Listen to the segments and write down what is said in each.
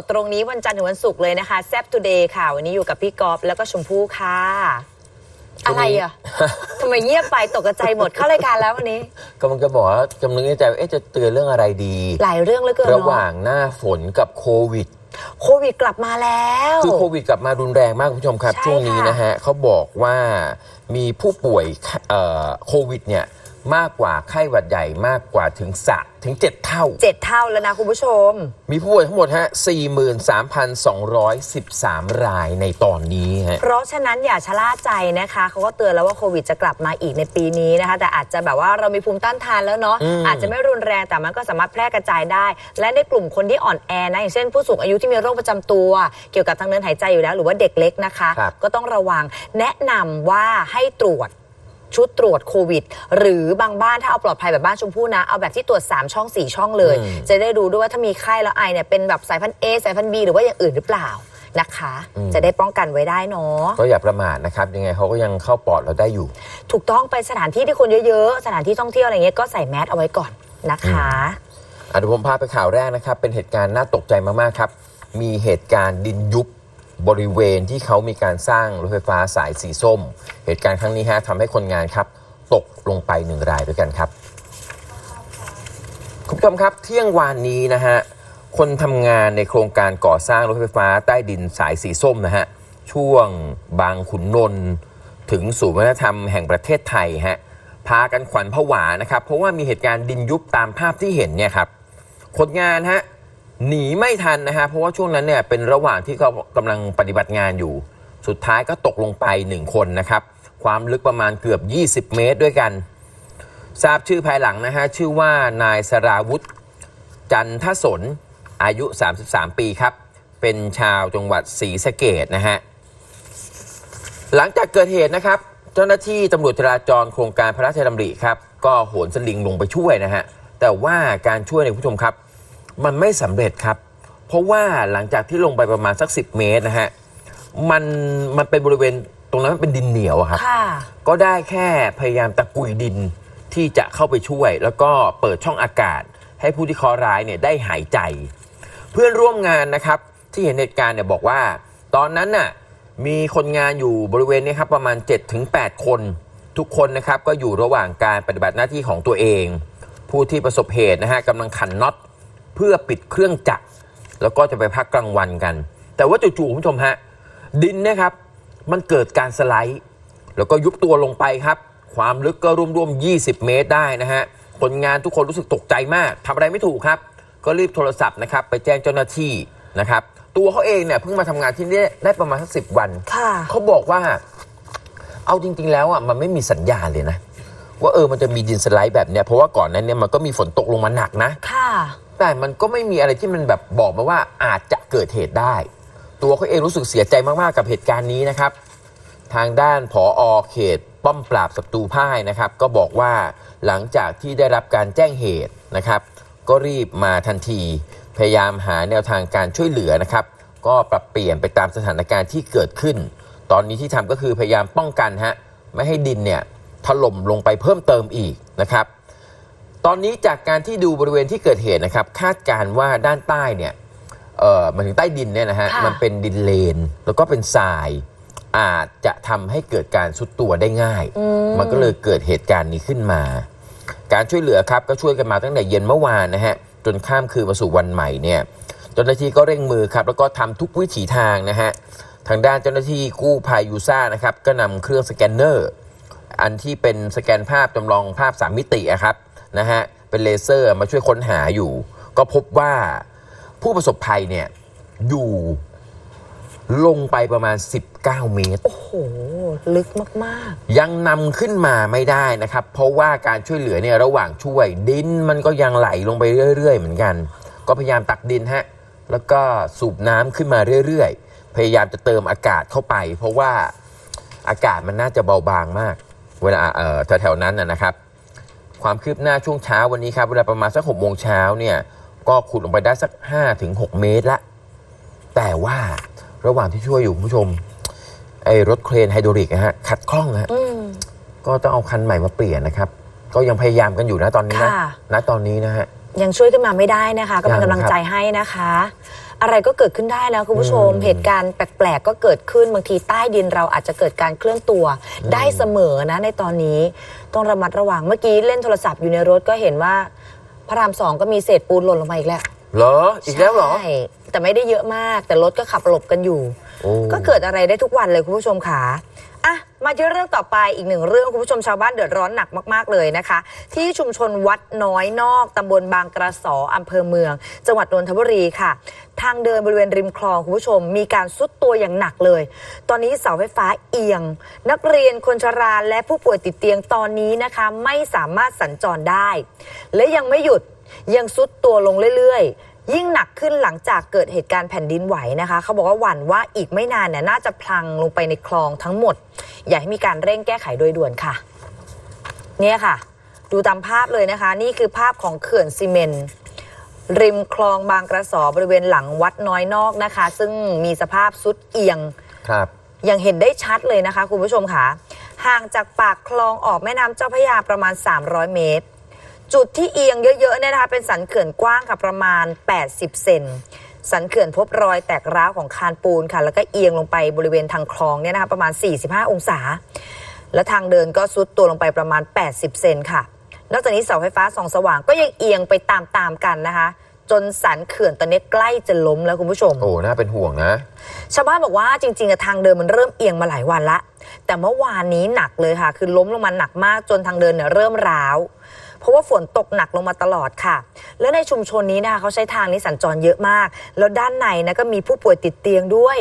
ดตรงนี้วันจันทร์ถึงวันศุกร์เลยนะคะแซ p ทูเดย์ค่ะ วันนี้อยู่กับพี่กอฟแล้วก็ชมพู่ค่ะช่วอะงไรนี้อะ ทำไมเงียบไปตกกระใจหมดเข้ารายการแล้ววันนี้ กำลังจะบอกว่ากำลังในใจว่าเอ๊ะจะเตือนเรื่องอะไรดี หลายเรื่องเหลือเกินระหเนาะว่างหน้าฝนกับโควิดโควิดกลับมาแล้ว คือโควิดกลับมารุนแรงมากคุณผู้ชมครับ ใช่ช่วงนี้ค่ะนะฮะเขาบอกว่ามีผู้ป่วยเอ่อโควิดเนี่ย มากกว่าไข้หวัดใหญ่มากกว่าถึงสะถึง 7 เท่า เจ็ดเท่าแล้วนะคุณผู้ชม มีผู้ป่วยทั้งหมดฮะ43,213 รายในตอนนี้ฮะ เพราะฉะนั้นอย่าชะล่าใจนะคะเขาก็เตือนแล้วว่าโควิดจะกลับมาอีกในปีนี้นะคะ แต่อาจจะแบบว่าเรามีภูมิต้านทานแล้วเนาะอืม อาจจะไม่รุนแรงแต่มันก็สามารถแพร่กระจายได้ และในกลุ่มคนที่อ่อนแอนะอย่างเช่นผู้สูงอายุที่มีโรคประจำตัว เกี่ยวกับทางเดินหายใจอยู่แล้ว หรือว่าเด็กเล็กนะคะ ครับ ก็ต้องระวังแนะนำว่าให้ตรวจ ชุดตรวจโควิด หรือบางบ้านถ้าเอาปลอดภัยแบบบ้านชมพู่นะ เอาแบบที่ตรวจ 3 ช่อง 4 ช่องเลย อืม จะได้ดูด้วยว่าถ้ามีไข้แล้วไอเนี่ยเป็นแบบสายพันธุ์ A สายพันธุ์ B หรือว่าอย่างอื่นหรือเปล่านะคะ จะได้ป้องกันไว้ได้เนาะ ก็อย่าประมาทนะครับ ยังไงเขาก็ยังเข้าปอดเราได้อยู่ ถูกต้องไปสถานที่ที่คนเยอะๆ สถานที่ท่องเที่ยวอะไรเงี้ยก็ใส่แมสเอาไว้ก่อนนะคะ อะเดี๋ยวผมพาไปข่าวแรกนะครับ เป็นเหตุการณ์น่าตกใจมาก ๆ ครับ มีเหตุการณ์ดินยุบ บริเวณที่เขามีการสร้างรถไฟฟ้าสายสีส้ม เหตุการณ์ครั้งนี้ฮะทำให้คนงานครับ ตกลงไปหนึ่งรายด้วยกันครับคุณผู้ชมครับเที่ยงวานนี้นะฮะคนทำงานในโครงการก่อสร้างรถไฟฟ้าใต้ดินสายสีส้มนะฮะช่วงบางขุนนนท์ถึงศูนย์วัฒนธรรมแห่งประเทศไทยฮะพากันขวัญผวานะครับ เพราะว่ามีเหตุการณ์ดินยุบตามภาพที่เห็นเนี่ยครับคนงานฮะ หนีไม่ทันนะฮะเพราะว่าช่วงนั้นเนี่ยเป็นระหว่างที่เขากำลังปฏิบัติงานอยู่ สุดท้ายก็ตกลงไปหนึ่งคนนะครับ ความลึกประมาณเกือบ 20 เมตรด้วยกัน ทราบชื่อภายหลังนะฮะชื่อว่านายสราวุธ จันทสนอายุ 33 ปีครับ เป็นชาวจังหวัดศรีสะเกดนะฮะหลังจากเกิดเหตุนะครับ เจ้าหน้าที่ตำรวจจราจรโครงการพระราชดำริครับ ก็โหนสลิงลงไปช่วยนะฮะแต่ว่าการช่วยเนี่ยคุณผู้ชมครับ มันไม่สำเร็จครับ เพราะว่าหลังจากที่ลงไปประมาณสัก 10 เมตรนะฮะมันมันเป็นบริเวณตรงนั้นมันเป็นดินเหนียวอะครับ ค่ะ ก็ได้แค่พยายามตะกุยดินที่จะเข้าไปช่วย แล้วก็เปิดช่องอากาศ ให้ผู้ที่เคราะห์ร้ายเนี่ยได้หายใจ เพื่อนร่วมงานนะครับที่เห็นเหตุการณ์เนี่ยบอกว่า ตอนนั้นน่ะมีคนงานอยู่บริเวณนี้ครับประมาณ 7-8 คน ทุกคนนะครับก็อยู่ระหว่างการปฏิบัติหน้าที่ของตัวเอง ผู้ที่ประสบเหตุนะฮะกำลังขันน็อต เพื่อปิดเครื่องจักรแล้วก็จะไปพักกลางวันกัน แต่ว่าจู่ๆคุณผู้ชมฮะดินเนะครับ มันเกิดการสไลด์แล้วก็ยุบตัวลงไปครับ ความลึกก็รวมๆ 20 เมตรได้นะฮะคนงานทุกคนรู้สึกตกใจมากทำอะไรไม่ถูกครับ ก็รีบโทรศัพท์นะครับ ไปแจ้งเจ้าหน้าที่นะครับ ตัวเขาเองเนี่ยเพิ่งมาทำงานที่นี่ได้ประมาณสักสิวัน ค่ะ เขาบอกว่า เอาจริง ๆ แล้วอะมันไม่มีสัญญาณเลยนะ ว่าเออมันจะมีดินสไลด์แบบเนี้ยเพราะว่าก่อนนั้นเนี่ยมันก็มีฝนตกลงมาหนักนะ ค่ะ แต่มันก็ไม่มีอะไรที่มันแบบบอกมาว่าอาจจะเกิดเหตุได้ ตัวเขาเองรู้สึกเสียใจมาก ๆ กับเหตุการณ์นี้นะครับ ทางด้านผออเขตป้อมปราบศัตรูพ่ายนะครับ ก็บอกว่าหลังจากที่ได้รับการแจ้งเหตุนะครับ ก็รีบมาทันที พยายามหาแนวทางการช่วยเหลือนะครับ ก็ปรับเปลี่ยนไปตามสถานการณ์ที่เกิดขึ้น ตอนนี้ที่ทำก็คือพยายามป้องกันฮะไม่ให้ดินเนี่ยถล่มลงไปเพิ่มเติมอีกนะครับ ตอนนี้จากการที่ดูบริเวณที่เกิดเหตุนะครับ คาดการณ์ว่าด้านใต้เนี่ยเอ่อมันถึงใต้ดินเนี่ยนะฮะค่ะ มันเป็นดินเลน แล้วก็เป็นทราย อาจจะทำให้เกิดการสุดตัวได้ง่าย อืมมันก็เลยเกิดเหตุการณ์นี้ขึ้นมา การช่วยเหลือครับก็ช่วยกันมาตั้งแต่เย็นเมื่อวานนะฮะจนข้ามคืนมาสู่วันใหม่เนี่ยเจ้าหน้าที่ก็เร่งมือครับ แล้วก็ทำทุกวิถีทางนะฮะทางด้านเจ้าหน้าที่กู้ภัยยูซ่านะครับก็นำเครื่องสแกนเนอร์ อันที่เป็นสแกนภาพจำลองภาพ3มิติอะครับ นะฮะเป็นเลเซอร์มาช่วยค้นหาอยู่ ก็พบว่าผู้ประสบภัยเนี่ยอยู่ลงไปประมาณ 19 เมตร โอ้โห ลึกมากยังนำขึ้นมาไม่ได้นะครับ เพราะว่าการช่วยเหลือเนี่ยระหว่างช่วย ดินมันก็ยังไหลลงไปเรื่อย ๆ เหมือนกัน ก็พยายามตักดินฮะ แล้วก็สูบน้ำขึ้นมาเรื่อย ๆ พยายามจะเติมอากาศเข้าไป เพราะว่าอากาศมันน่าจะเบาบางมาก เวลาเอ่อแถวๆนั้นนะนะครับ ความคืบหน้าช่วงเช้าวันนี้ครับเวลาประมาณสักหกโมงเช้าเนี่ยก็ขุดลงไปได้สัก5ถึง6เมตรละ แต่ว่าระหว่างที่ช่วยอยู่คุณผู้ชม ไอ้รถเครนไฮดรอลิกนะฮะขัดข้องฮะๆอืมก็ต้องเอาคันใหม่มาเปลี่ยนนะครับ ก็ยังพยายามกันอยู่นะตอนนี้นะค่ะ ณตอนนี้นะฮะ ยังช่วยขึ้นมาไม่ได้นะคะ ก็เป็นยังกำลังครับใจให้นะคะ อะไรก็เกิดขึ้นได้แล้วคุณผู้ชมอืมเหตุการณ์แปลกๆก็เกิดขึ้นบางทีใต้ดินเราอาจจะเกิดการเคลื่อนตัว ได้เสมอนะในตอนนี้ ต้องระมัดระวังเมื่อกี้เล่นโทรศัพท์อยู่ในรถก็เห็นว่า พระรามสองก็มีเศษปูนหล่นลงมาอีกแล้วเหรออีกแล้วเหรอ ใช่แต่ไม่ได้เยอะมาก แต่รถก็ขับหลบกันอยู่ โอ้ ก็เกิดอะไรได้ทุกวันเลยคุณผู้ชมค่ะอะ มาที่เรื่องต่อไปอีกหนึ่งเรื่องคุณผู้ชมชาวบ้านเดือดร้อนหนักมาก ๆ เลยนะคะ ที่ชุมชนวัดน้อยนอกตำบลบางกระสออำเภอเมือง จังหวัดนนทบุรีค่ะ ทางเดินบริเวณริมคลองคุณผู้ชม มีการซุดตัวอย่างหนักเลย ตอนนี้เสาไฟฟ้าเอียง นักเรียนคนชราและผู้ป่วยติดเตียงตอนนี้นะคะ ไม่สามารถสัญจรได้ และยังไม่หยุดยังซุดตัวลงเรื่อยๆ ยิ่งหนักขึ้นหลังจากเกิดเหตุการณ์แผ่นดินไหวนะคะ เขาบอกว่าหวั่นว่าอีกไม่นานเนี่ยน่าจะพลังลงไปในคลองทั้งหมด อยากให้มีการเร่งแก้ไขโดยด่วนค่ะ เนี่ยค่ะ ดูตามภาพเลยนะคะ นี่คือภาพของเขื่อนซีเมนต์ริมคลองบางกระสอบริเวณหลังวัดน้อยนอกนะคะ ซึ่งมีสภาพสุดเอียง ครับ ยังเห็นได้ชัดเลยนะคะ คุณผู้ชมค่ะ ห่างจากปากคลองออกแม่น้ำเจ้าพระยาประมาณ 300 เมตร จุดที่เอียงเยอะๆเนี่ยนะคะเป็นสันเขื่อนกว้างค่ะประมาณ 80 เซนสันเขื่อนพบรอยแตกร้าวของคานปูนค่ะ แล้วก็เอียงลงไปบริเวณทางคลองเนี่ยนะคะประมาณ 45 องศา และทางเดินก็ซุดตัวลงไปประมาณ 80 เซนค่ะ นอกจากนี้เสาไฟฟ้าส่องสว่างก็ยังเอียงไปตามๆกันนะคะ จนสันเขื่อนตอนนี้ใกล้จะล้มแล้วคุณผู้ชม โอ้ น่าเป็นห่วงนะ ชาวบ้านบอกว่าจริงๆอะทางเดินมันเริ่มเอียงมาหลายวันละ แต่เมื่อวานนี้หนักเลยค่ะ คือล้มลงมาหนักมากจนทางเดินเนี่ยเริ่มร้าว เพราะว่าฝนตกหนักลงมาตลอดค่ะ และในชุมชนนี้นะคะเขาใช้ทางนี้สัญจรเยอะมาก แล้วด้านในนะก็มีผู้ป่วยติดเตียงด้วย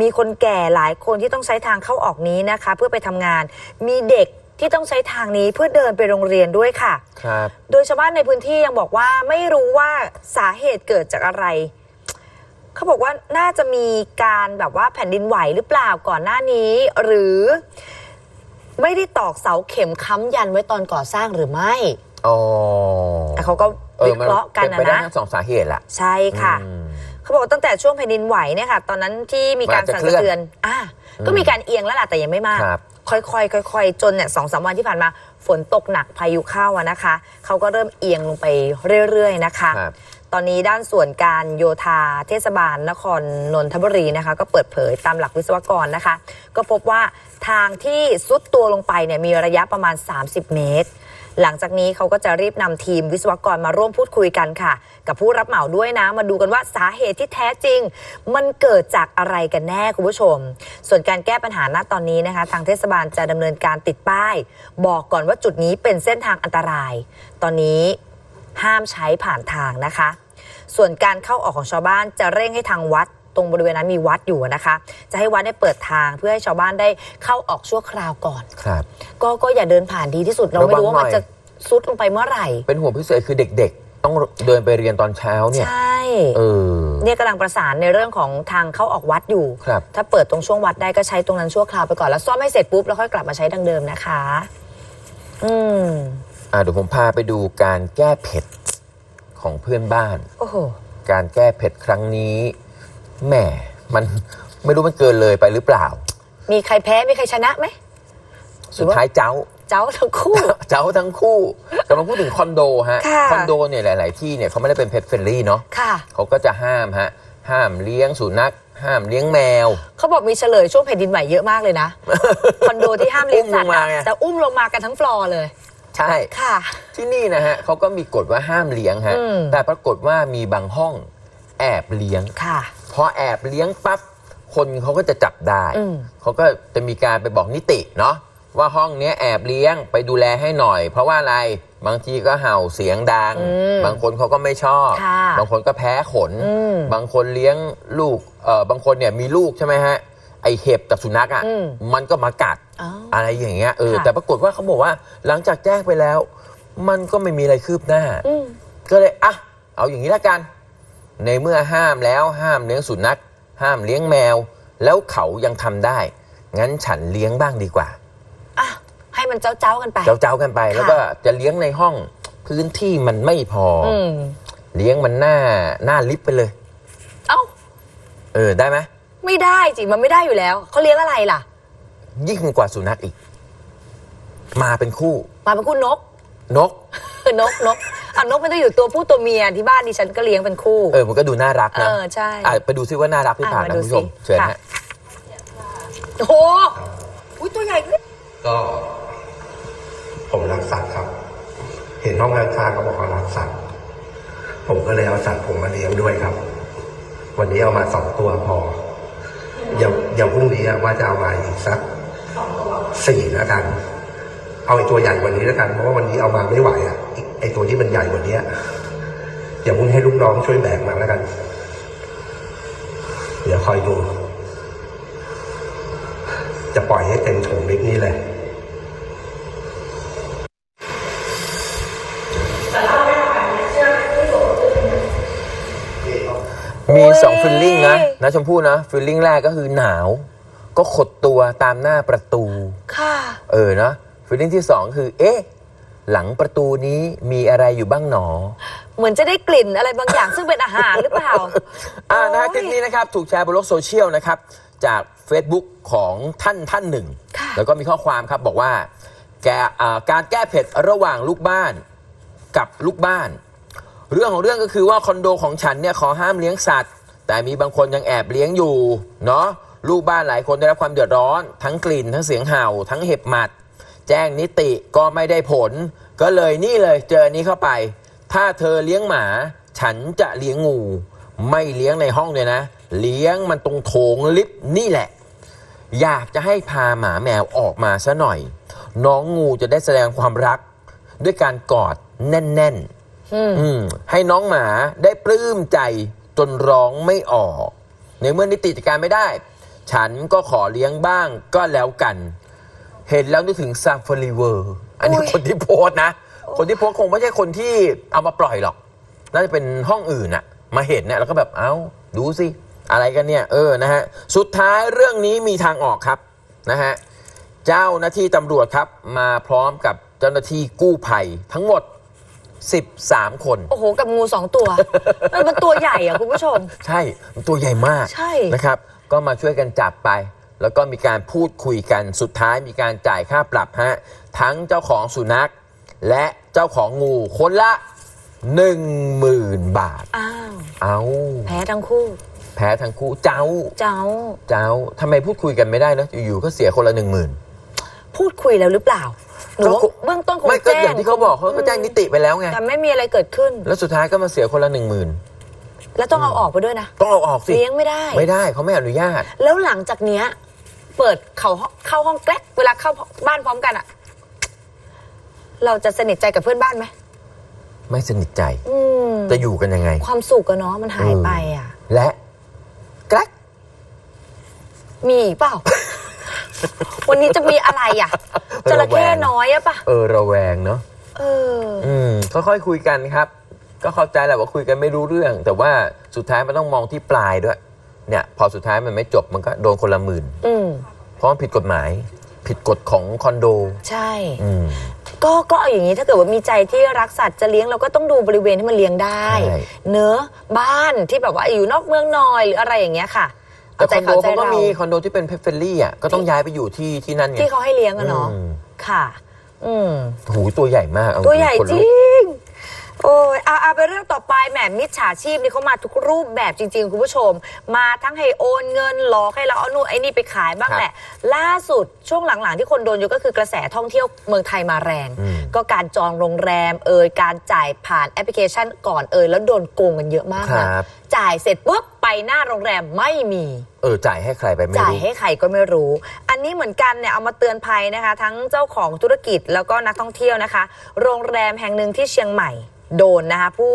มีคนแก่หลายคนที่ต้องใช้ทางเข้าออกนี้นะคะ เพื่อไปทำงาน มีเด็กที่ต้องใช้ทางนี้เพื่อเดินไปโรงเรียนด้วยค่ะครับโดยชาวบ้านในพื้นที่ยังบอกว่าไม่รู้ว่าสาเหตุเกิดจากอะไรเขาบอกว่าน่าจะมีการแบบว่าแผ่นดินไหวหรือเปล่าก่อนหน้านี้ หรือไม่ได้ตอกเสาเข็มค้ำยันไว้ตอนก่อสร้างหรือไม่ อ๋อแต่เขาก็เออวิมันเคราะห์กันเป็นนะไปได้นะทั้งสองสาเหตุแหละใช่ค่ะ อืม เขาบอกว่าตั้งแต่ช่วงแผ่นดินไหวเนี่ยค่ะ ตอนนั้นที่มีการมันอาจจะสั่นเคลื่สะอนเทือนอะก็มีการเอียงแล้วล่ะแต่ยังไม่มาก ครับ ค่อยๆค่อยๆจนเนี่ยสองสามวันที่ผ่านมา ฝนตกหนักพายุเข้าอะนะคะ เขาก็เริ่มเอียงลงไปเรื่อยๆนะคะ ครับ ตอนนี้ด้านส่วนการโยธาเทศบาลนครนนทบุรีนะคะ ก็เปิดเผยตามหลักวิศวกรนะคะ ก็พบว่าทางที่ซุดตัวลงไปเนี่ยมีระยะประมาณ 30 เมตร หลังจากนี้เขาก็จะรีบนำทีมวิศวกรมาร่วมพูดคุยกันค่ะ กับผู้รับเหมาด้วยนะ มาดูกันว่าสาเหตุที่แท้จริง มันเกิดจากอะไรกันแน่คุณผู้ชม ส่วนการแก้ปัญหาณตอนนี้นะคะ ทางเทศบาลจะดำเนินการติดป้าย บอกก่อนว่าจุดนี้เป็นเส้นทางอันตราย ตอนนี้ห้ามใช้ผ่านทางนะคะ ส่วนการเข้าออกของชาวบ้านจะเร่งให้ทางวัด ตรงบริเวณนั้นมีวัดอยู่นะคะ จะให้วัดได้เปิดทางเพื่อให้ชาวบ้านได้เข้าออกชั่วคราวก่อน ครับ ก็ก็อย่าเดินผ่านดีที่สุดเราไม่รู้ว่ามันระวังหน่อยจะซุดลงไปเมื่อไหร่ เป็นห่วงพิเศษคือเด็ก ๆ ต้องเดินไปเรียนตอนเช้าเนี่ย ใช่เออ เนี่ยกำลังประสานในเรื่องของทางเข้าออกวัดอยู่ ครับ ถ้าเปิดตรงช่วงวัดได้ก็ใช้ตรงนั้นชั่วคราวไปก่อนแล้วซ่อมให้เสร็จปุ๊บแล้วค่อยกลับมาใช้ดังเดิมนะคะ อืมอ่าเดี๋ยวผมพาไปดูการแก้เผ็ดของเพื่อนบ้าน โอ้โห การแก้เผ็ดครั้งนี้ แหมมันไม่รู้มันเกินเลยไปหรือเปล่า มีใครแพ้ มีใครชนะไหม สุดท้ายเจ้า เจ้าทั้งคู่ เจ้าทั้งคู่กำลังพูดถึงคอนโดฮะ ค่ะคอนโดเนี่ยหลาย ๆ ที่เนี่ยเขาไม่ได้เป็นเพ t เฟรนลี่เนาะค่ะ เขาก็จะห้ามฮะ ห้ามเลี้ยงสุนัข ห้ามเลี้ยงแมว เขาบอกมีเฉลยช่วงแผ่นดินไหวเยอะมากเลยนะ คอนโดที่ห้ามเลี้ยงสัตว์อุ้มลงมาอะไงแต่อุ้มลงมากันทั้งฟลอร์เลย ใช่ ค่ะ ที่นี่นะฮะเขาก็มีกฎว่าห้ามเลี้ยงฮะ อืม แต่ปรากฏว่ามีบางห้องแอบเลี้ยง ค่ะ พอแอบเลี้ยงปั๊บคนเขาก็จะจับได้อืมเขาก็จะมีการไปบอกนิติเนาะว่าห้องเนี้ยแอบเลี้ยงไปดูแลให้หน่อย เพราะว่าอะไรบางทีก็เห่าเสียงดังอืมบางคนเขาก็ไม่ชอบค่ะบางคนก็แพ้ขนอืมบางคนเลี้ยงลูกเอ่อบางคนเนี่ยมีลูกใช่ไหมฮะไอเห็บกับสุนัขอะอืมมันก็มากัดอ๋ออะไรอย่างเงี้ยเออค่ะแต่ปรากฏว่าเขาบอกว่าหลังจากแจ้งไปแล้ว มันก็ไม่มีอะไรคืบหน้าอืมก็เลยอะเอาอย่างนี้ละกัน ในเมื่อห้ามแล้วห้ามเลี้ยงสุนัข ห้ามเลี้ยงแมว แล้วเขายังทำได้ งั้นฉันเลี้ยงบ้างดีกว่าอะให้มันเจ้าเจ้าๆกันไป เจ้าเจ้าๆกันไปค่ะแล้วก็จะเลี้ยงในห้องพื้นที่มันไม่พอออืมเลี้ยงมันหน้าหน้าลิฟต์ไปเลย เอ้า เออได้ไหมไม่ได้จิมันไม่ได้อยู่แล้วเขาเลี้ยงอะไรล่ะ ยิ่งกว่าสุนัขอีก มาเป็นคู่ มาเป็นคู่นก นกนกนก เอานกมันต้องอยู่ตัวผู้ตัวเมียที่บ้านดิฉันก็เลี้ยงเป็นคู่ เออ มันก็ดูน่ารักนะเออใช่ อะไปดูซิว่าน่ารักหรือเปล่าอะนะมาดูคุณผู้ชมสิเชิญค่ะ ฮะ โอ้โหอุ้ยตัวใหญ่ขึ้นก็ผมรักสัตว์ครับ เห็นห้องข้างๆเขาบอกเขารักสัตว์ ผมก็เลยเอาสัตว์ผมมาเลี้ยงด้วยครับ วันนี้เอามาสองตัวพอ เดี๋ยวเดี๋ยวพรุ่งนี้ว่าจะเอามาอีกสักสี่แล้วกัน เอาไอ้ตัวใหญ่กว่านี้แล้วกัน เพราะว่าวันนี้เอามาไม่ไหวอะอีก ไอ้ตัวที่มันใหญ่กว่านี้เดี๋ยวพรุ่งนี้ให้ลูกน้องช่วยแบกมาแล้วกัน เดี๋ยวคอยดู จะปล่อยให้เต็มโถงเล็กนี้เลยมีโอ้ยสองฟิลลิ่งนะนะชมพู่นะฟิลลิ่งแรกก็คือหนาว ก็ขดตัวตามหน้าประตู ค่ะ เออนะฟิลลิ่งที่สองคือ เอ๊ะ หลังประตูนี้มีอะไรอยู่บ้างหนอ เหมือนจะได้กลิ่นอะไรบางอย่าง ซึ่งเป็นอาหารหรือเปล่า อ่านะฮะโอ้ยคลิปนี้นะครับถูกแชร์บนโลกโซเชียลนะครับ จาก Facebook ของท่านท่านหนึ่งค่ะแล้วก็มีข้อความครับบอกว่าแกอ่าการแก้เผ็ดระหว่างลูกบ้านกับลูกบ้าน เรื่องของเรื่องก็คือว่าคอนโดของฉันเนี่ยขอห้ามเลี้ยงสัตว์ แต่มีบางคนยังแอบเลี้ยงอยู่เนาะลูกบ้านหลายคนได้รับความเดือดร้อน ทั้งกลิ่นทั้งเสียงเห่า ทั้งเห็บหมัด แจ้งนิติก็ไม่ได้ผล ก็เลยนี่เลยเจออนนี้เข้าไป ถ้าเธอเลี้ยงหมา ฉันจะเลี้ยงงู ไม่เลี้ยงในห้องเลยนะ เลี้ยงมันตรงโถงลิฟต์นี่แหละ อยากจะให้พาหมาแมวออกมาซะหน่อย น้องงูจะได้แสดงความรัก ด้วยการกอดแน่นๆอืมอืมให้น้องหมาได้ปลื้มใจจนร้องไม่ออก ในเมื่อนิติจัดการไม่ได้ ฉันก็ขอเลี้ยงบ้างก็แล้วกัน เห็นแล้วนึกถึงซาฟารีเวอร์ อันนี้อุ๊ยคนที่โพสต์นะ คนที่โพสต์คงไม่ใช่คนที่เอามาปล่อยหรอก น่าจะเป็นห้องอื่นอะมาเห็นเนี่ยแล้วก็แบบเอ้าดูสิ อะไรกันเนี่ย เออนะฮะ สุดท้ายเรื่องนี้มีทางออกครับนะฮะ เจ้าหน้าที่ตำรวจครับ มาพร้อมกับเจ้าหน้าที่กู้ภัยทั้งหมด 13 คน โอ้โห กับงูสองตัวเออมันตัวใหญ่อะคุณผู้ชม ใช่ มันตัวใหญ่มากใช่ นะครับ ก็มาช่วยกันจับไป แล้วก็มีการพูดคุยกันสุดท้ายมีการจ่ายค่าปรับฮะทั้งเจ้าของสุนัข และเจ้าของงูคนละ 10,000 บาท อ้าว เอาแพ้ทั้งคู่ แพ้ทั้งคู่เจ้า เจ้า เจ้าทำไมพูดคุยกันไม่ได้นะอยู่ๆก็เสียคนละ 10,000 พูดคุยแล้วหรือเปล่าหรือว่าก็คง เบื้องต้นคงไม่ก็แจ้อย่างที่เขาบอกเขาก็แจ้งนิติไปแล้วไง แต่ไม่มีอะไรเกิดขึ้น แล้วสุดท้ายก็มาเสียคนละ 10,000 แล้วต้องเอาออกไปด้วยนะ ต้องเอาออกสิ เลี้ยงไม่ได้ ไม่ได้เขาไม่อนุญาต แล้วหลังจากเนี้ย เปิดเขาเข้าห้องแกล้เวลาเข้าบ้านพร้อมกันอะเราจะสนิทใจกับเพื่อนบ้านไหมไม่สนิทใจ อืมจะอยู่กันยังไง ความสุขอะเนาะมันหายไปอะและแกรกมีอีกเปล่า วันนี้จะมีอะไรอะจระเข้น้อยอะปะเออระแวงเนาะเออ อืมค่อยๆคุยกันครับ ก็เข้าใจแหละว่าคุยกันไม่รู้เรื่อง แต่ว่าสุดท้ายมันต้องมองที่ปลายด้วย เนี่ย พอสุดท้ายมันไม่จบมันก็โดนคนละหมื่น อืมเพ ราะมันผิดกฎหมาย ผิดกฎของคอนโดใช่ อืม ก็ก็เอาอย่างนี้ถ้าเกิดว่ามีใจที่รักสัตว์จะเลี้ยงเราก็ต้องดูบริเวณที่มันเลี้ยงได้ ใช่ เนื้อะบ้านที่แบบว่าอยู่นอกเมืองหน่อยหรืออะไรอย่างเงี้ยค่ะแต่เอาคใจอนโดเขาใจเขาก็เรามีคอนโดที่เป็นเพ t เฟ n ลี่อะก็ต้องย้ายไปอยู่ที่ที่นั่นไงที่เขาให้เลี้ยงอะเนาะอืมค่ะ อืม หูตัวใหญ่มากเอาตัวใหญ่คนจลุริกง โอ้ยเอาเอาไปเรื่องต่อไปแหมมิจฉาชีพนี่เขามาทุกรูปแบบจริง ๆ คุณผู้ชม มาทั้งให้โอนเงินหลอกให้เราเอานู่นไอ้นี่ไปขายบ้างครับแหละ ล่าสุดช่วงหลังๆที่คนโดนอยู่ก็คือกระแสท่องเที่ยวเมืองไทยมาแรง อืม ก็การจองโรงแรมเอ่ยการจ่ายผ่านแอปพลิเคชันก่อนเอ่ยแล้วโดนโกงกันเยอะมากคนะรับ จ่ายเสร็จปุ๊บไปหน้าโรงแรมไม่มี เออจ่ายให้ใครไปไม่จ่ายรู้ ให้ใครก็ไม่รู้ อันนี้เหมือนกันเนี่ยเอามาเตือนภัยนะคะ ทั้งเจ้าของธุรกิจแล้วก็นักท่องเที่ยวนะคะ โรงแรมแห่งหนึ่งที่เชียงใหม่ โดนนะคะผู้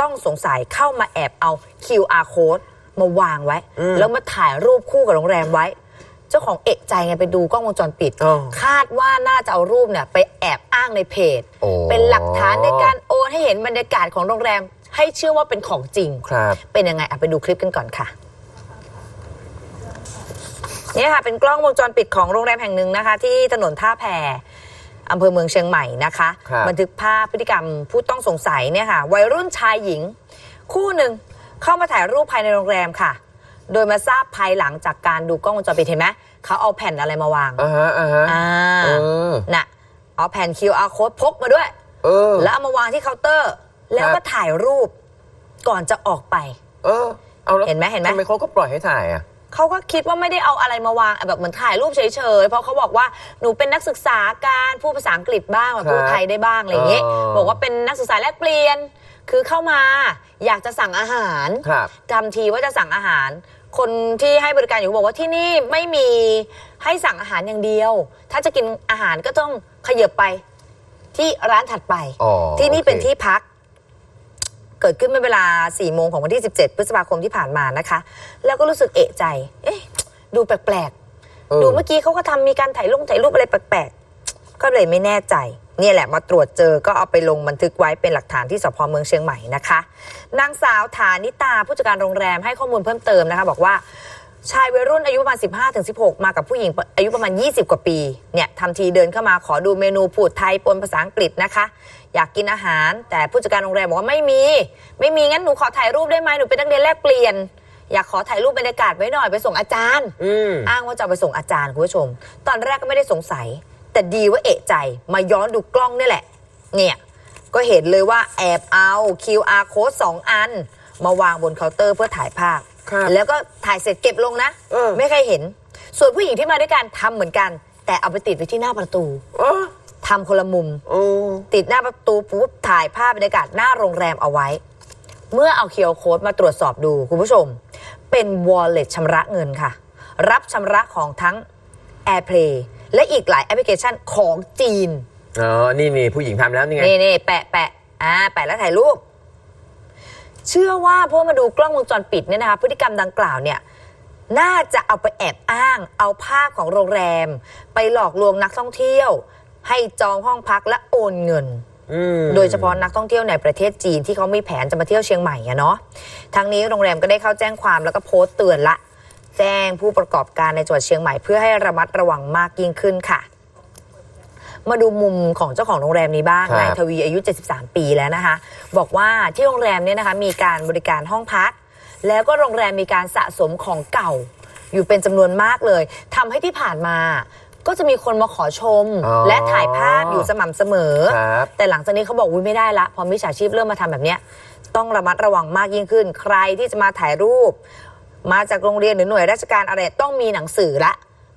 ต้องสงสัยเข้ามาแอบเอา QR code มาวางไว้ อืมแล้วมาถ่ายรูปคู่กับโรงแรมไว้ เจ้าของเอกใจไงไปดูกล้องวงจรปิด อ้าวคาดว่าน่าจะเอารูปเนี่ยไปแอบอ้างในเพจ โอ้ เป็นหลักฐานในการโอนให้เห็นบรรยากาศของโรงแรม ให้เชื่อว่าเป็นของจริง ครับ เป็นยังไงอะไปดูคลิปกันก่อนค่ะนี่ค่ะ เป็นกล้องวงจรปิดของโรงแรมแห่งหนึ่งนะคะ ที่ถนนท่าแพ อำเภอเมืองเชียงใหม่นะคะครับบันทึกภาพพฤติกรรมผู้ต้องสงสัยเนี่ยค่ะ วัยรุ่นชายหญิง คู่หนึ่งเข้ามาถ่ายรูปภายในโรงแรมค่ะ โดยมาทราบภายหลังจากการดูกล้องวงจรปิดเห็นไหมเขาเอาแผ่นอะไรมาวางอ่าฮะอ่าฮะอ่าเออน่ะเอาแผ่น QR code พกมาด้วย เออ แล้วเอามาวางที่เคาน์เตอร์ แล้วครัก็บถ่ายรูปก่อนจะออกไป เออ เอาแล้วเห็นไหมเห็นไหม ทำไมเขาก็ปล่อยให้ถ่ายอะ เขาก็คิดว่าไม่ได้เอาอะไรมาวางแบบเหมือนถ่ายรูปเฉยๆ เพราะเขาบอกว่าหนูเป็นนักศึกษาการพูดภาษาอังกฤษบ้างครับพูดไทยได้บ้างอะไรอย่างเงี้ยอ๋อ บอกว่าเป็นนักศึกษาแลกเปลี่ยน คือเข้ามาอยากจะสั่งอาหารครับ ทำทีว่าจะสั่งอาหาร คนที่ให้บริการอยู่บอกว่าที่นี่ไม่มีให้สั่งอาหารอย่างเดียว ถ้าจะกินอาหารก็ต้องขยับไปที่ร้านถัดไป อ๋อที่นี่โอเค เป็นที่พัก เกิดขึ้นเมื่อเวลา 4 โมงของวันที่ 17 พฤษภาคมที่ผ่านมานะคะ แล้วก็รู้สึกเอะใจ เอ๊ะ ดูแปลกเออๆดูเมื่อกี้เขาก็ทำมีการถ่ายลงถ่ายรูปอะไรแปลกๆ ก็เลยไม่แน่ใจ เนี่ยแหละมาตรวจเจอก็เอาไปลงบันทึกไว้เป็นหลักฐานที่สพเมืองเชียงใหม่นะคะ นางสาวฐานิตาผู้จัดการโรงแรมให้ข้อมูลเพิ่มเติมนะคะ บอกว่า ชายวัยรุ่นอายุประมาณ 15ถึง16 มากับผู้หญิงอายุประมาณ 20 กว่าปี เนี่ยทำทีเดินเข้ามาขอดูเมนูพูดไทยปนภาษาอังกฤษนะคะ อยากกินอาหาร แต่ผู้จัดการโรงแรมบอกว่าไม่มี ไม่มีงั้นหนูขอถ่ายรูปได้ไหมหนูเป็นนักเรียนแลกเปลี่ยน อยากขอถ่ายรูปบรรยากาศไว้หน่อยไปส่งอาจารย์ อืมอ้างว่าจะเอาไปส่งอาจารย์คุณผู้ชม ตอนแรกก็ไม่ได้สงสัย แต่ดีว่าเอะใจมาย้อนดูกล้องนี่แหละ เนี่ย ก็เห็นเลยว่าแอบเอา QR code 2อัน มาวางบนเคาน์เตอร์เพื่อถ่ายภาพ ครับแล้วก็ถ่ายเสร็จเก็บลงนะ เออ ไม่เคยเห็น ส่วนผู้หญิงที่มาด้วยกันทำเหมือนกัน แต่เอาไปติดไว้ที่หน้าประตูโอ้ ทำคนละมุม โอ้ติดหน้าประตูปุ๊บถ่ายภาพบรรยากาศหน้าโรงแรมเอาไว้ เมื่อเอาเคียวโค้ดมาตรวจสอบดูคุณผู้ชม เป็น wallet ชำระเงินค่ะ รับชำระของทั้ง AirPlay และอีกหลายแอปพลิเคชันของจีน อ๋อ นี่นี่ผู้หญิงทำแล้วนี่ไง นี่นี่แปะแปะอ่าแปะแล้วถ่ายรูป เชื่อว่าเพราะมาดูกล้องวงจรปิดเนี่ยนะคะพฤติกรรมดังกล่าวเนี่ย น่าจะเอาไปแอบอ้าง เอาภาพของโรงแรม ไปหลอกลวงนักท่องเที่ยว ให้จองห้องพักและโอนเงินอืมโดยเฉพาะนักท่องเที่ยวในประเทศจีนที่เขามีแผนจะมาเที่ยวเชียงใหม่อะเนาะทั้งนี้โรงแรมก็ได้เข้าแจ้งความแล้วก็โพสต์เตือนละ แจ้งผู้ประกอบการในจังหวัดเชียงใหม่เพื่อให้ระมัดระวังมากยิ่งขึ้นค่ะ มาดูมุมของเจ้าของโรงแรมนี้บ้างครับ นายทวีอายุ 73 ปีแล้วนะคะ บอกว่าที่โรงแรมเนี่ยนะคะมีการบริการห้องพัก แล้วก็โรงแรมมีการสะสมของเก่า อยู่เป็นจำนวนมากเลยทำให้ที่ผ่านมา ก็จะมีคนมาขอชม อ๋อและถ่ายภาพอยู่สม่ำเสมอ ครับแต่หลังจากนี้เขาบอกอุ้ยไม่ได้ละพอมิจฉาชีพเริ่มมาทำแบบเนี้ยต้องระมัดระวังมากยิ่งขึ้น ใครที่จะมาถ่ายรูป มาจากโรงเรียนหรือหน่วยราชการอะไรต้องมีหนังสือละ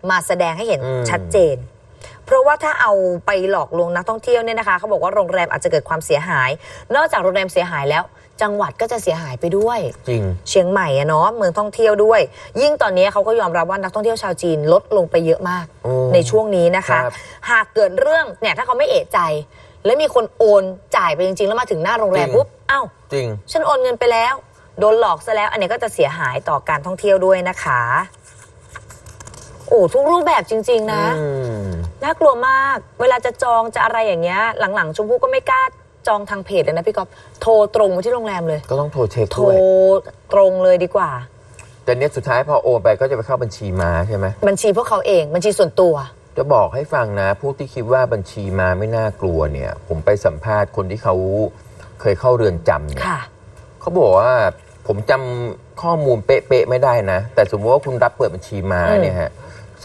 มาแสดงให้เห็นอืม ชัดเจน เพราะว่าถ้าเอาไปหลอกลวงนักท่องเที่ยวเนี่ยนะคะเขาบอกว่าโรงแรมอาจจะเกิดความเสียหาย นอกจากโรงแรมเสียหายแล้ว จังหวัดก็จะเสียหายไปด้วย จริง เชียงใหม่อะเนาะเมืองท่องเที่ยวด้วย ยิ่งตอนนี้เขาก็ยอมรับว่านักท่องเที่ยวชาวจีนลดลงไปเยอะมากโอ้ในช่วงนี้นะคะ ครับ หากเกิดเรื่องเนี่ยถ้าเขาไม่เอะใจ แล้วมีคนโอนจ่ายไปจริงๆ แล้วมาถึงหน้าโรงแรมจริงปุ๊บเอ้า จริง ฉันโอนเงินไปแล้ว โดนหลอกซะแล้ว อันนี้ก็จะเสียหายต่อการท่องเที่ยวด้วยนะคะ โอ้ทุกรูปแบบจริง ๆ นะ อืม น่ากลัวมาก เวลาจะจองจะอะไรอย่างเงี้ย หลังๆ ชมพู่ก็ไม่กล้าจองทางเพจเลยนะพี่ก๊อฟโทรตรงมาที่โรงแรมเลย ก็ต้องโทรเช็คโทรด้วย ตรงเลยดีกว่า แต่เนี้ยสุดท้ายพอโอนไปก็จะไปเข้าบัญชีมาใช่ไหม บัญชีพวกเขาเองบัญชีส่วนตัว จะบอกให้ฟังนะพวกที่คิดว่าบัญชีมาไม่น่ากลัวเนี่ย ผมไปสัมภาษณ์คนที่เขาเคยเข้าเรือนจำเนี่ย ค่ะ เขาบอกว่าผมจำข้อมูลเป๊ะๆไม่ได้นะ แต่สมมติว่าคุณรับเปิดบัญชีมาอืมเนี่ยฮะ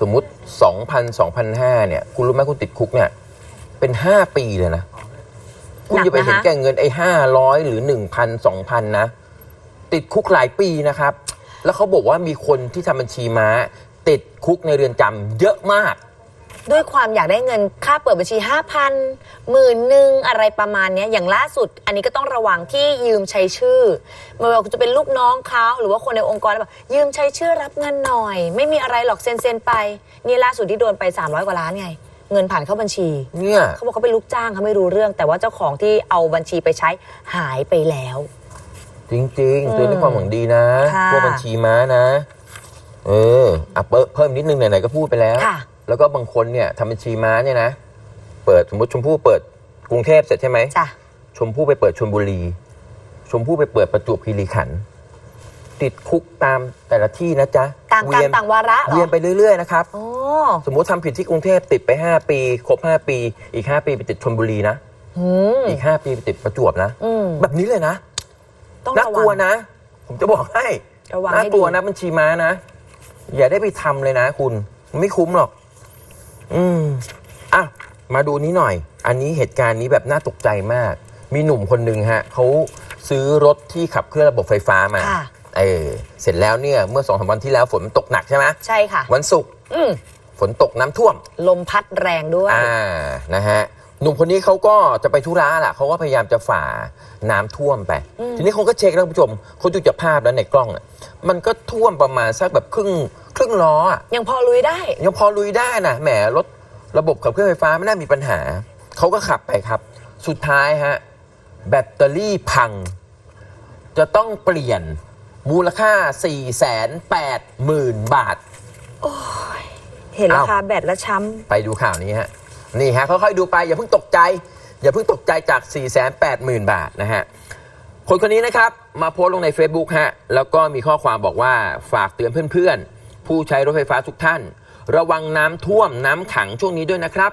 สมมุติ 2,000 2,500เนี่ยคุณรู้ไหมคุณติดคุกเนี่ยเป็น 5 ปีเลยนะ คุณจะไปเห็นแก่เงินไอ้ห้าร้อยหรือหนึ่งพันสองพันนะ ติดคุกหลายปีนะครับ แล้วเขาบอกว่ามีคนที่ทำบัญชีม้า ติดคุกในเรือนจำเยอะมาก ด้วยความอยากได้เงินค่าเปิดบัญชี 5,000หมื่นหนึ่งอะไรประมาณเนี้ยอย่างล่าสุด อันนี้ก็ต้องระวังที่ยืมใช้ชื่อไม่ว่าจะเป็นลูกน้องเขาหรือว่าคนในองค์กรแล้วแบบยืมใช้ชื่อรับเงินหน่อย ไม่มีอะไรหรอกเซ็นเซ็นๆไป นี่ล่าสุดที่โดนไป 300 กว่าล้านไง เงินผ่านเข้าบัญชี เนี่ยเขาบอกเขาเป็นลูกจ้างเขาไม่รู้เรื่อง แต่ว่าเจ้าของที่เอาบัญชีไปใช้หายไปแล้ว จริง ๆ เตือนด้วยความหวังดีนะค่ะ พวกบัญชีม้านะ เอออะเพิ่มเพิ่มนิดนึงไหนๆก็พูดไปแล้ว ค่ะ แล้วก็บางคนเนี่ยทำบัญชีม้าเนี่ยนะเปิดสมมติชมพู่เปิดกรุงเทพเสร็จใช่ไหมจ้ะ ชมพู่ไปเปิดชลบุรี ชมพู่ไปเปิดประจวบคีรีขันธ์ติดคุกตามแต่ละที่นะจ๊ะต่างกรรมเวียนต่างวาระเหรเวียนอไปเรื่อยๆนะครับ โอ้ สมมุติทำผิดที่กรุงเทพติดไป 5 ปีครบ 5 ปี อีก 5 ปีไปติดชลบุรีนะ หืม อีก 5 ปีไปติดประจวบนะ อืม แบบนี้เลยนะ ต้องน่าระกวัลัวง นะ ผมจะบอกให้ระวังน่าให้กลัดีวนะบัญชีม้านะ อย่าได้ไปทำเลยนะคุณมันไม่คุ้มหรอก อืมอะมาดูนี้หน่อย อันนี้เหตุการณ์นี้แบบน่าตกใจมาก มีหนุ่มคนหนึ่งฮะเขาซื้อรถที่ขับเคลื่อนระบบไฟฟ้ามาค่ะ เออเสร็จแล้วเนี่ยเมื่อสองสามวันที่แล้วฝนมันตกหนักใช่ไหมใช่ค่ะ วันศุกร์อืมฝนตกน้ำท่วม ลมพัดแรงด้วย อ่า นะฮะ หนุ่มคนนี้เขาก็จะไปธุระแหละเขาก็พยายามจะฝ่าน้ำท่วมไปทีนี้เขาก็เช็คแล้วคุณผู้ชมเขาดูจากภาพแล้วในกล้องอะมันก็ท่วมประมาณสักแบบครึ่งครึ่งล้ออะ ยังพอลุยได้ ยังพอลุยได้นะแหมรถระบบขับเคลื่อนไฟฟ้าไม่น่ามีปัญหา เขาก็ขับไปครับ สุดท้ายฮะ แบตเตอรี่พัง จะต้องเปลี่ยนมูลค่า 4 8 0 0 0 0 บาท เห็นราอ้าวคาแบตแล้วช้ไปดูข่าวนี้ฮะ นี่ฮะค่อยๆดูไปอย่าเพิ่งตกใจ อย่าเพิ่งตกใจจาก 4 8 0 0 0 0 บาทนะฮะคนคนนี้นะครับมาโพสต์ลงใน Facebook ฮะแล้วก็มีข้อความบอกว่าฝากเตือนเพื่อนๆ ผู้ใช้รถไฟฟ้าทุกท่าน ระวังน้ำท่วมน้ำขังช่วงนี้ด้วยนะครับ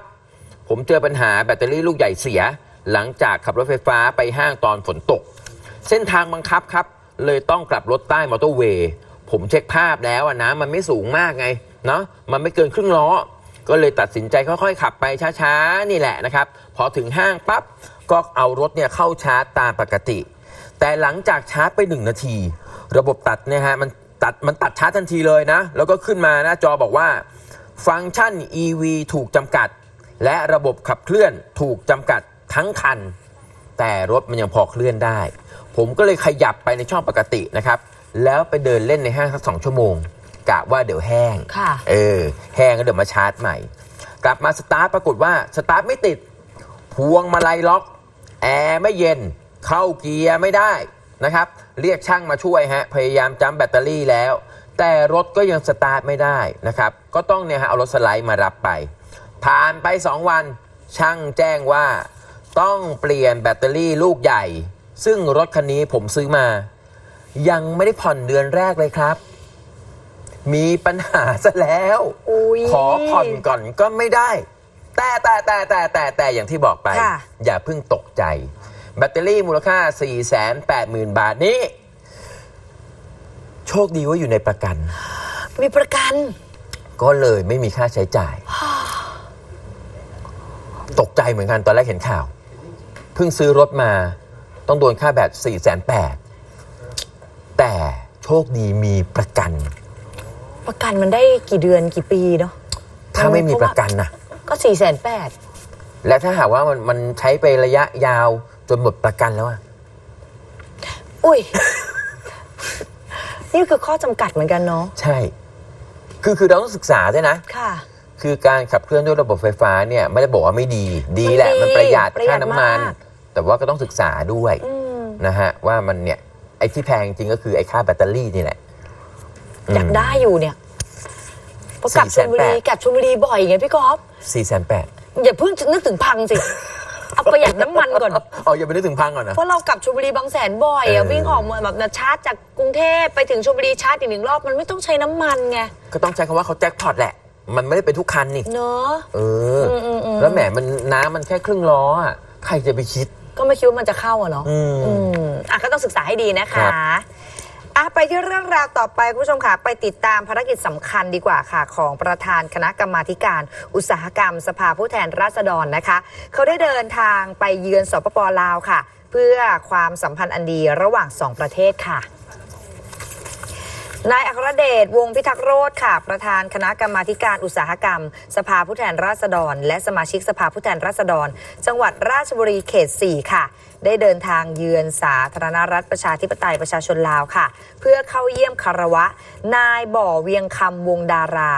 ผมเจอปัญหาแบตเตอรี่ลูกใหญ่เสีย หลังจากขับรถไฟฟ้าไปห้างตอนฝนตก เส้นทางบังคับครับ เลยต้องกลับรถใต้มอเตอร์เวย์ผมเช็คภาพแล้วอะนะมันไม่สูงมากไงเนาะมันไม่เกินครึ่งล้อ ก็เลยตัดสินใจค่อยๆ ขับไปช้าๆ นี่แหละนะครับ พอถึงห้างปั๊บก็เอารถเนี่ยเข้าชาร์จตามปกติ แต่หลังจากชาร์จไปหนึ่งนาที ระบบตัดเนี่ยฮะมันตัดมันตัดชาร์จทันทีเลยนะ แล้วก็ขึ้นมาหน้าจอบอกว่า ฟังก์ชัน EV ถูกจำกัด และระบบขับเคลื่อนถูกจำกัดทั้งคัน แต่รถมันยังพอเคลื่อนได้ ผมก็เลยขยับไปในช่องปกตินะครับ แล้วไปเดินเล่นในห้างสักสองชั่วโมง กะว่าเดี๋ยวแห้งค่ะ เออ แห้งก็เดี๋ยวมาชาร์จใหม่ กลับมาสตาร์ทปรากฏว่าสตาร์ทไม่ติด พวงมาลัยล็อก แอร์ไม่เย็น เข้าเกียร์ไม่ได้นะครับ เรียกช่างมาช่วยฮะ พยายามจัมแบตเตอรี่แล้ว แต่รถก็ยังสตาร์ทไม่ได้นะครับ ก็ต้องเนี่ยฮะเอารถสไลด์มารับไป ผ่านไป 2 วัน ช่างแจ้งว่า ต้องเปลี่ยนแบตเตอรี่ลูกใหญ่ ซึ่งรถคันนี้ผมซื้อมา ยังไม่ได้ผ่อนเดือนแรกเลยครับ มีปัญหาซะแล้วำอุ้ยขอผ่อนก่อนก็ไม่ได้ แต่แต่แต่แต่แต่แต่อย่างที่บอกไป ค่ะ อย่าเพิ่งตกใจ แบตเตอรี่มูลค่า 480,000 บาทนี้ โชคดีว่าอยู่ในประกัน มีประกัน ก็เลยไม่มีค่าใช้จ่าย ตกใจเหมือนกันตอนแรกเห็นข่าว เพิ่งซื้อรถมาต้องโดนค่าแบต4 8 0 0 0แต่โชคดีมีประกัน ประกันมันได้กี่เดือนกี่ปีเนาะถ้าไม่มีประกันนะก็สี่แสนแปดและถ้าหากว่ามันมันใช้ไประยะยาวจนหมดประกันแล้วอะอุ้ย นี่คือข้อจำกัดเหมือนกันเนาะใช่ คือคือเราต้องศึกษาด้วยนะ ค่ะ คือการขับเคลื่อนด้วยระบบไฟฟ้าเนี่ยไม่ได้บอกว่าไม่ดี ดีแหละ มันดีมันประหยัดประหยัค่าดน้ำมัน มาก แต่ว่าก็ต้องศึกษาด้วยอืมนะฮะว่ามันเนี่ยไอ้ที่แพงจริงก็คือไอ้ค่าแบตเตอรี่นี่แหละ อยากได้อยู่เนี่ยเพราะกลับชลบุรี480,000 กลับชลบุรีบ่อยไงพี่กอล์ฟสี่แสนแปดอย่าเพิ่งนึกถึงพังสิ เอาประหยัดน้ำมันก่อน อ๋ออย่าไปนึกถึงพังก่อนนะ เพราะเรากลับชลบุรีบางแสนบ่อยเออะอวิ่งออกมาแบบชาร์จจากกรุงเทพไปถึงชลบุรีชาร์จอีกหนึ่งรอบมันไม่ต้องใช้น้ำมันไงก็ต้องใช้คำว่าเขาแจ็คพอตแหละ มันไม่ได้เป็นทุกคันนี่ เนอะเอออมอืมแล้วแหมมันน้ำมันแค่ครึ่งล้ออะใครจะไปคิด ก็ไม่คิดว่ามันจะเข้าอะเนาะอืม อืมอะก็ต้องศึกษาให้ดีนะครัคะ บ อะไปที่เรื่องราวต่อไปคุณผู้ชมค่ะ ไปติดตามภารกิจสำคัญดีกว่าค่ะ ของประธานคณะกรรมาธิการ อุตสาหกรรม สภาผู้แทนราษฎรนะคะ เขาได้เดินทางไปเยือนสปปลาวค่ะ เพื่อความสัมพันธ์อันดีระหว่างสองประเทศค่ะนายอัครเดชวงพิทักษ์โรธค่ะ ประธานคณะกรรมาการอุตสาหกรรม สภาผู้แทนราษฎร และสมาชิกสภาผู้แทนราษฎร จังหวัดราชบุรีเขต 4 ค่ะ ได้เดินทางเยือนสาธารณรัฐประชาธิปไตยประชาชนลาวค่ะ เพื่อเข้าเยี่ยมคารวะ นายบ่อเวียงคำวงดารา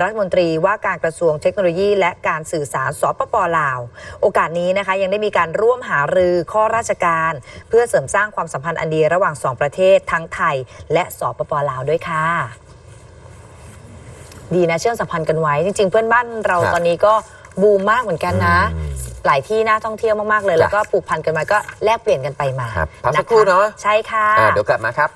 รัฐมนตรีว่าการกระทรวงเทคโนโลยี และการสื่อสารสปปลาว โอกาสนี้นะคะยังได้มีการร่วมหารือข้อราชการ เพื่อเสริมสร้างความสัมพันธ์อันดีระหว่างสองประเทศทั้งไทย และสปปลาวด้วยค่ะดีนะเชื่อมสัมพันธ์กันไว้ จริง ๆ เพื่อนบ้านเราครับตอนนี้ก็บูมมากเหมือนกันนะอืม หลายที่น่าท่องเที่ยวมากๆเลยจ้ะแล้วก็ปลูกพันกันมาก็แลกเปลี่ยนกันไปมาครับพักสักครู่เนอะ ใช่ค่ะ อ่าเดี๋ยวกลับมาครับ